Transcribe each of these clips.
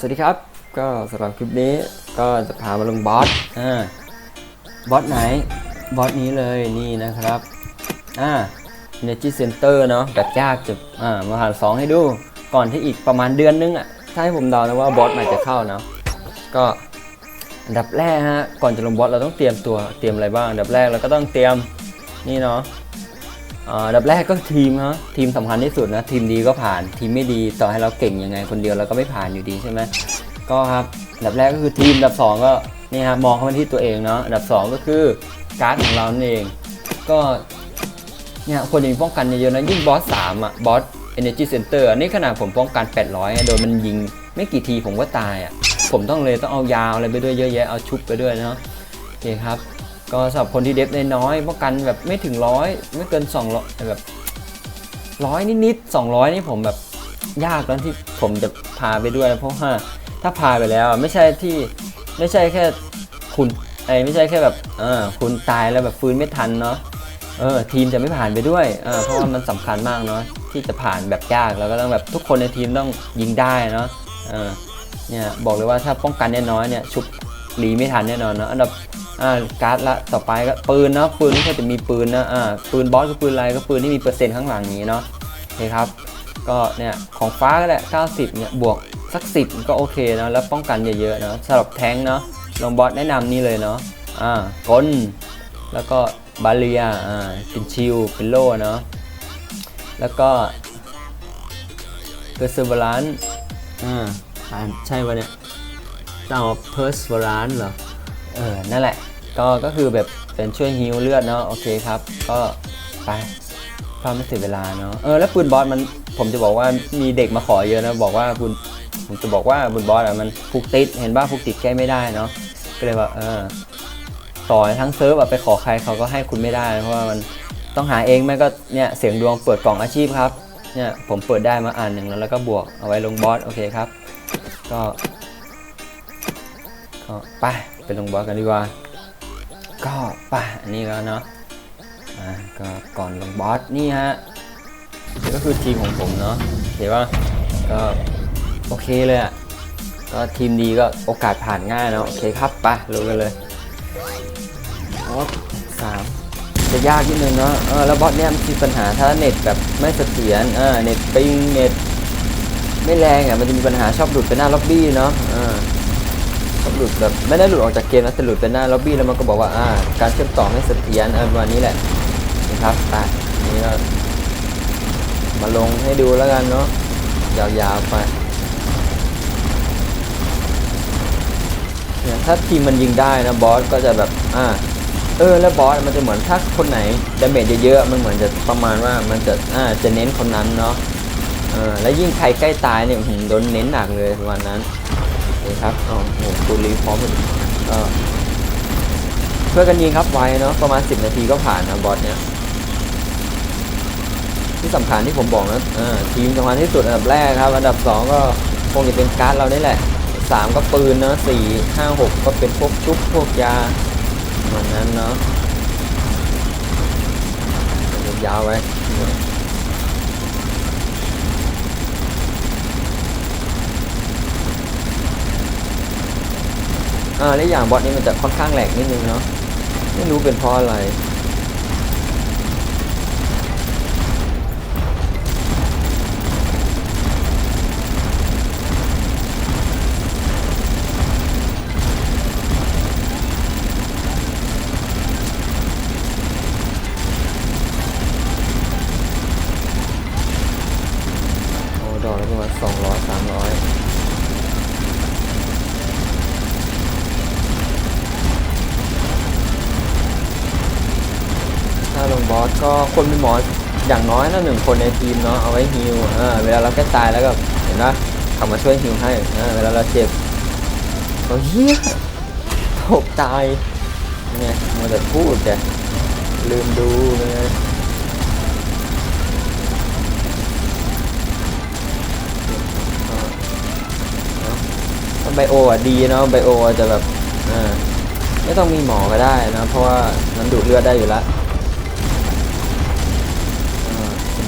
สวัสดีครับ ก็สำหรับคลิปนี้ก็จะพามาลงบอสอ่าบอสไหนบอสนี้เลยนี่นะครับอ่า Energy Center เนาะแบบยากจะอ่ามาหารสองให้ดูก่อนที่อีกประมาณเดือนนึงอะถ้าให้ผมเดานะว่าบอสใหม่จะเข้าเนาะก็อันดับแรกฮะก่อนจะลงบอสเราต้องเตรียมตัวเตรียมอะไรบ้างอันดับแรกเราก็ต้องเตรียมนี่เนาะ อ่าอันดับแรกก็ทีมฮะทีมสำคัญที่สุดนะ ทีมดีก็ผ่านทีมไม่ดีต่อให้เราเก่งยังไง คนเดียวเราก็ไม่ผ่านอยู่ดีใช่ไหมก็ครับอันดับแรกก็คือทีมอันดับสองก็นี่ฮะมองเข้ามาที่ตัวเองเนาะอันดับสองก็คือการ์ดของเรานั่นเองก็เนี่ยควรจะมีป้องกันเยอะๆนะยิ่งบอสสามอะบอส Energy Center อะนี่ขนาดผมป้องกัน 800อะโดนมันยิงไม่กี่ทีผมก็ตายอะผมต้องเลยต้องเอายาวอะไรไปด้วยเยอะแยะเอาชุบไปด้วยเนาะโอเคครับ ก็สำหรับคนที่เดฟน้อยป้องกันแบบไม่ถึงร้อยไม่เกิน200แบบร้อยนิดๆ200 นี่ผมแบบยากแล้วที่ผมจะพาไปด้วย เพราะว่าถ้าพาไปแล้วไม่ใช่ที่ไม่ใช่แค่คุณไอ้ไม่ใช่แค่แบบเออคุณตายแล้วแบบฟื้นไม่ทันเนาะเออทีมจะไม่ผ่านไปด้วยเออเพราะว่ามันสำคัญมากเนาะที่จะผ่านแบบยากแล้วก็ต้องแบบทุกคนในทีมต้องยิงได้เนาะเออเนี่ยบอกเลยว่าถ้าป้องกันน้อยเนี่ยชุบหลีไม่ทันแน่นอนเนาะอันดับ อ่าการ์ดละต่อไปก็ปืนเนาะปืนนี่ก็จะมีปืนนะอ่าปืนบอสก็ปืนอะไรก็ปืนที่มีเปอร์เซ็นต์ข้างหลังนี้เนาะโอเคครับก็เนี่ยของฟ้าก็แหละ 90 เนี่ยบวกสัก 10 ก็โอเคเนาะแล้วป้องกันเยอะๆเนาะสำหรับแทงค์เนาะลองบอสแนะนำนี่เลยเนาะอ่ากลแล้วก็บาเลียอ่าเป็นชิลเป็นโล่เนาะแล้วก็เพอร์เซเวอรันอ่าอ่านใช่ปะเนี่ยต้อเอาเพอร์เซเวอรันเหรอ เออ นั่นแหละ ก็ก็คือแบบเป็นช่วยฮิวเลือดเนาะโอเคครับ ก็ไปพื่อไม่เสียเวลาเนาะเออแล้วปืนบอสมันผมจะบอกว่ามีเด็กมาขอเยอะนะบอกว่าปืนผมจะบอกว่าปืนบอสอะมันผูกติดเห็นว่าผูกติดแก้ไม่ได้เนาะก็เลยว่าเออต่อทั้งเซิร์ฟอะไปขอใครเขาก็ให้คุณไม่ได้ เพราะว่ามันต้องหาเองไม่ก็เนี่ยเสียงดวงเปิดกล่องอาชีพครับเนี่ยผมเปิดได้มาอ่านหนึ่งแล้วแล้วก็บวกเอาไว้ลงบอสโอเคครับ ก็ก็ไปไปลงบอสกันดีกว่า ก็ไปอันนี้แล้วเนาะอ่าก็ก่อนลงบอสนี่ฮะก็คือทีมของผมเนาะเห็นว่าก็โอเคเลยอะก็ทีมดีก็โอกาสผ่านง่ายเนาะโอเคครับไปลงกันเลยบอสสามจะยากนิดนึงเนาะเออแล้วบอสเนี่ยมันมีปัญหาถ้าเน็ตแบบไม่เสถียรเออเน็ตปิงเน็ตไม่แรงอะมันจะมีปัญหาชอบหลุดไปหน้าล็อบบี้เนาะเออ หลุดแบบไม่ได้หลุดออกจากเกมนะแต่หลุดเป็นหน้าล็อบบี้แล้วมันก็บอกว่าอ่าการเชื่อมต่อไม่เสถียรเออประมาณนี้แหละนะครับไปนี่ก็มาลงให้ดูแล้วกันเนาะยาวๆไปเนี่ยถ้าทีมมันยิงได้นะบอสก็จะแบบอ่าเออแล้วบอสมันจะเหมือนถ้าคนไหนดาเมจเยอะๆมันเหมือนจะประมาณว่ามันจะอ่าจะเน้นคนนั้นเนาะเออแล้วยิ่งใครใกล้ตายเนี่ยโดนเน้นหนักเลยประมาณนั้น นี่ครับอ๋อโหตูรีพร้อมกันเพื่อกันยิงครับไวเนาะประมาณ 10 นาทีก็ผ่านนะบอสเนี่ยที่สำคัญที่ผมบอกนะทีมสำคัญที่สุดอันดับแรกครับ อันดับ 2 ก็คงจะเป็นการ์ดเรานี่แหละ 3 ก็ปืนเนาะ4 5 6ก็เป็นพวกชุบพวกยาประมาณนั้นเนาะยาวไว้ อ่าและอย่างบอสนี้มันจะค่อนข้างแหลกนิดนึงเนาะไม่รู้เป็นเพราะอะไร โอ้ดอกละประมาณสองร้อยสามร้อย ถ้าลงบอสก็คนหมออย่างน้อยนะหนึ่งคนในทีมเนาะเอาไว้ฮิวเวลาเราใกล้ตายแล้วก็เห็นปะเขามาช่วยฮิวให้เวลาเราเจ็บโอ้เฮียตกตายเนี่ยมัวแต่พูดแต่ลืมดูเลยไบโออะดีเนาะไบโอจะแบบอ่าไม่ต้องมีหมอก็ได้นะเพราะว่ามันดูดเลือดได้อยู่แล้ว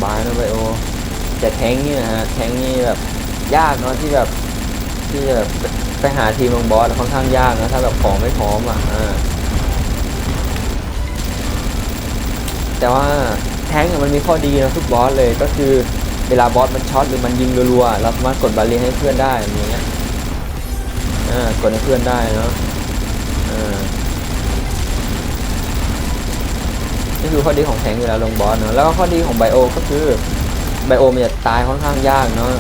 บายนะไบโอแต่แทงนี่นะฮะแทงนี่แบบยากเนาะที่แบบที่จะไปไปหาทีมลงบอสค่อนข้างยากนะถ้าแบบของไม่พร้อมอะแต่ว่าแทงมันมีข้อดีนะทุกบอสเลยก็คือเวลาบอสมันช็อตหรือมันยิงรัวๆเราสามารถกดบาเรีให้เพื่อนได้อย่างเงี้ยอ่ากดให้เพื่อนได้เนาะอ่านี่ คือข้อดีของแทงเวลาลงบอสเนาะแล้วก็ข้อดีของไบโอก็คือไบโอมันจะตายค่อนข้างยากเนาะ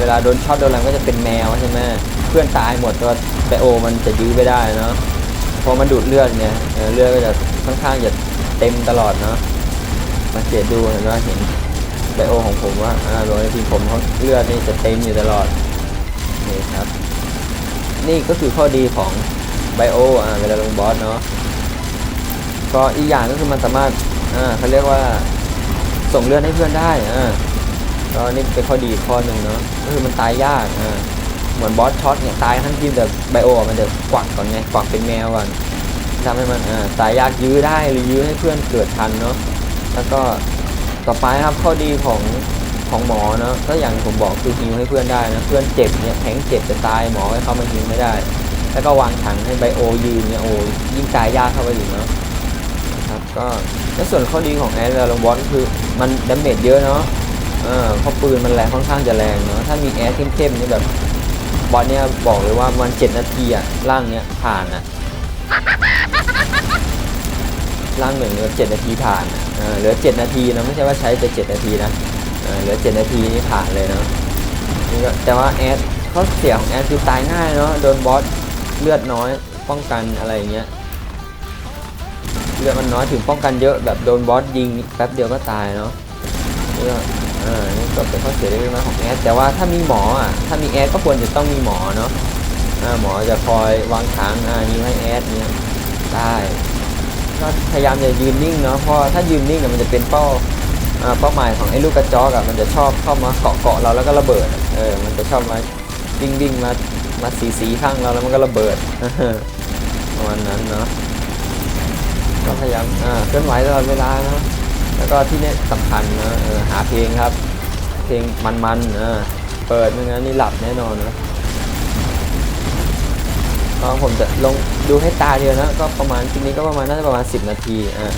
เวลาโดนช็อตโดนอะไรก็จะเป็นแมวใช่ไหมเพื่อนตายหมดตัวไบโอมันจะยื้อไม่ได้เนาะพอมันดูดเลือดเนี่ยเลือดก็จะค่อนข้างจะเต็มตลอดเนาะสังเกตดูเห็นว่าเห็นไบโอของผมว่าอ่าโดยทีมผมเขาเลือดนี่จะเต็มอยู่ตลอดนี่ครับ นี่ก็คือข้อดีของไบโออ่าเวลาลงบอสเนาะ ก็อีกอย่างก็คือมันสามารถอ่าเขาเรียกว่าส่งเลือดให้เพื่อนได้อ่าก็นี่เป็นข้อดีข้อหนึ่งเนาะก็คือมันตายยากอ่าเหมือนบอสช็อตเนี่ยตายทั้งทีมแต่ไบโอมันจะกวักก่อนไงกวักเป็นแมวก่อนทำให้มันอ่าตายยากยื้อได้หรือยื้อให้เพื่อนเกิดทันเนาะแล้วก็ต่อไปครับข้อดีของของหมอเนาะก็อย่างผมบอกคือฮิวให้เพื่อนได้นะเพื่อนเจ็บเนี่ยแทงเจ็บจะตายหมอให้เขามาฮิวไม่ได้ แล้วก็วางถังให้ไบโอยืนเนี่ยโอ้ยิ่งตายยากเข้าไปอีกเนาะ ก็ส่วนข้อดีของแอร์เวลาลงบอสคือมันดาเมจเยอะเนาะอ่าเพราะปืนมันแรงค่อนข้างจะแรงเนาะถ้ามีแอร์เข้มๆนี่แบบบอสเนี่ยบอกเลยว่ามันเจ็ดนาทีอะร่างเนี้ยผ่านอะร่างหนึ่งเหลือเจ็ดนาทีผ่านอะอ่าเหลือเจ็ดนาทีนะไม่ใช่ว่าใช้ไปเจ็ดนาทีนะอ่าเหลือเจ็ดนาทีนี่ผ่านเลยเนาะนี่ก็แต่ว่าแอดข้อเสียของแอดคือตายง่ายเนาะโดนบอสเลือดน้อยป้องกันอะไรเงี้ย ลือดมันน้อยถึงป้องกันเยอะแบบโดนบอสยิงแป๊บเดียวก็ตายเนาะนี่ก็อ่านี่ก็เป็นข้อเสียเล็กน้อยของแอดแต่ว่าถ้ามีหมออะถ้ามีแอดก็ควรจะต้องมีหมอเนาะอ่าหมอจะคอยวางทางอ่ายิงให้แอดเนี้ยได้ก็พยายามอย่ายืนนิ่งเนาะเพราะถ้ายืนนิ่งเนี่ยมันจะเป็นเป้าอ่าเป้าหมายของไอ้ลูกกระจอกอะมันจะชอบเข้ามาเกาะเกาะเราแล้วก็ระเบิด เออ มันจะชอบมาวิ่งวิ่งมา มาสีสีข้างเราแล้วมันก็ระเบิดประมาณนั้นเนาะ ก็พยายามเคลื่อนไหวตลอดเวลาเนะแล้วก็ที่นี่สำคัญนะหาเพลงครับ เพลงมันๆเปิดไม่งั้นนี่หลับแน่นอนนะก็ผมจะลงดูให้ตาเดียวนะ ก็ประมาณคลิปนี้ก็ประมาณน่าจะประมาณ 10 นาทีอ่า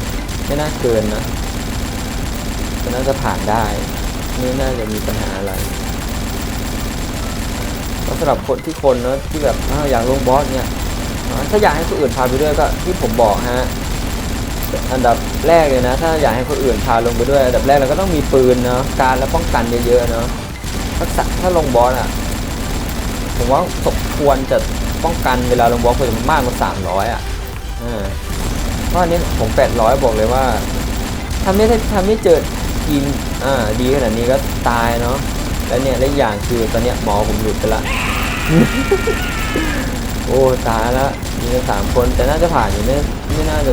ไม่น่าเกินนะก็น่าจะผ่านได้ไม่น่าจะมีปัญหาอะไรก็สำหรับคนที่คนเนอะที่แบบออยากลงบอสเนี่ยถ้าอยากให้คนอื่นพาไปด้วยก็ที่ผมบอกฮะ อันดับแรกเลยนะ ถ้าอยากให้คนอื่นพาลงไปด้วย อันดับแรกเราก็ต้องมีปืนเนาะการและป้องกันเยอะๆเนาะทักษะถ้าลงบอสอะผมว่าสมควรจะป้องกันเวลาลงบอสควรจะมากกว่า300อะอ่าเพราะอันนี้ผม800บอกเลยว่าถ้าไม่ได้ถ้าไม่เจอทีมอ่าดีขนาดนี้ก็ตายเนาะแล้วเนี่ยและอีกอย่างคือตอนเนี้ยหมอผมหลุดไปละโอ้ตายล้วมีกันสามคนแต่น่าจะผ่านอยู่ไม่ไม่น่าจะ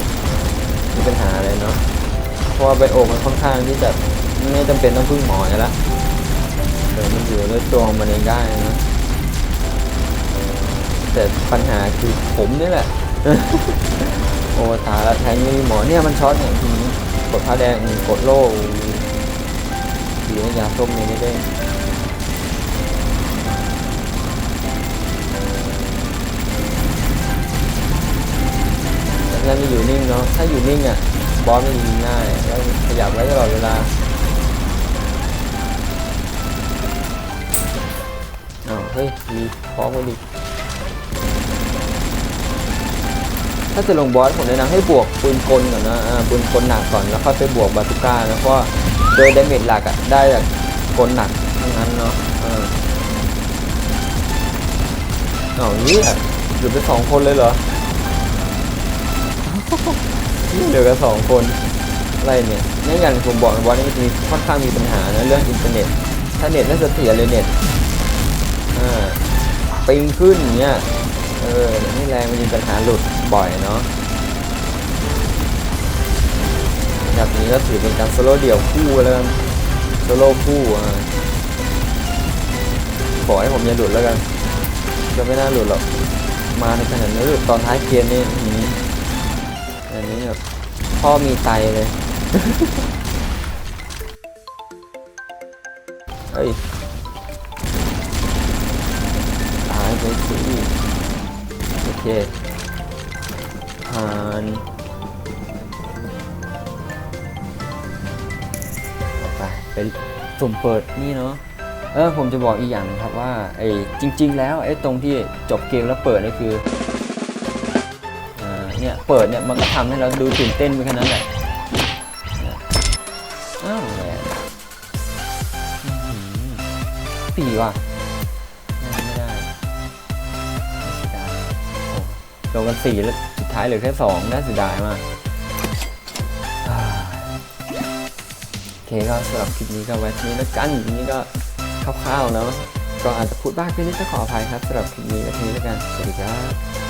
มีปัญหาอะไรเนาะเพราะว่าไบโอมันค่อนข้างที่จะไม่จำเป็นต้องพึ่งหมออยู่แล้วเดี๋ยวมันอยู่ด้วยตัวมันเองได้นะแต่ปัญหาคือผมนี่แหละ โอ้ตาแล้วแทงไม่มีหมอเนี่ยมันช็อตอย่างทีนี้กดผ้าแดงกดโล่ดีนะยาส้มนี่ไม่ได้ แต่ถ้าไม่อยู่นิ่งเนาะ ถ้าอยู่นิ่งอะ บอสมันยิงง่ายแล้วขยับไว้ตลอดเวลา อ้าว เฮ้ย มีพร้อมกันดิถ้าจะลงบอสผมแนะนำให้บวกปืนกลก่อนนะอ่าปืนกลหนักก่อนแล้วค่อยไปบวกบาซูก้านะเพราะโดยดาเมจหลักอะได้จากกลหนักทั้งนั้นเนาะอ่าอ้าเนี่ยหยุดไปสองคนเลยเหรอ เหลือกันสองคนอะไรเนี่ยนี่อย่างผมบอกว่านี่มันจะมีค่อนข้างมีปัญหานะเรื่องอินเทอร์เน็ต ถ้าเน็ตไม่เสถียรเลยเน็ตอ่าปิงขึ้นอย่างเงี้ยเออนี่แรงมันมีปัญหาหลุดบ่อยเนาะแบบนี้ก็ถือเป็นการโซโล่เดี่ยวคู่แล้วกันโซโล่คู่อะขอให้ผมอย่าหลุดแล้วกัน จะไม่น่าหลุดหรอก มาในขนาดนี้หลุดตอนท้ายเกมนี่ พ่อมีไตเลย เฮ้ย ตายไปสิโอเคผ่านไปเป็นสุ่มเปิดนี่เนาะเออผมจะบอกอีกอย่างนึงครับว่าไอ้จริง ๆ แล้วไอ้ตรงที่จบเกมแล้วเปิดนี่คือ เนี่ยเปิดเนี่ยมันก็ทำให้เราดูตื่นเต้นไปแค่นั้นแหละเนี่ยอ้าวแหวนตีว่ะไม่ได้ได้ลงกันสี่แล้วสุดท้ายเหลือแค่สองน่าเสียดายมากโอเคก็สำหรับคลิปนี้ก็ไว้ที่นี้แล้วกันทีนี้ก็คร่าวๆเนาะก็อาจจะพูดบ้างแค่นี้จะขออภัยครับสำหรับคลิปนี้ก็ทีนี้แล้วกันสวัสดีครับ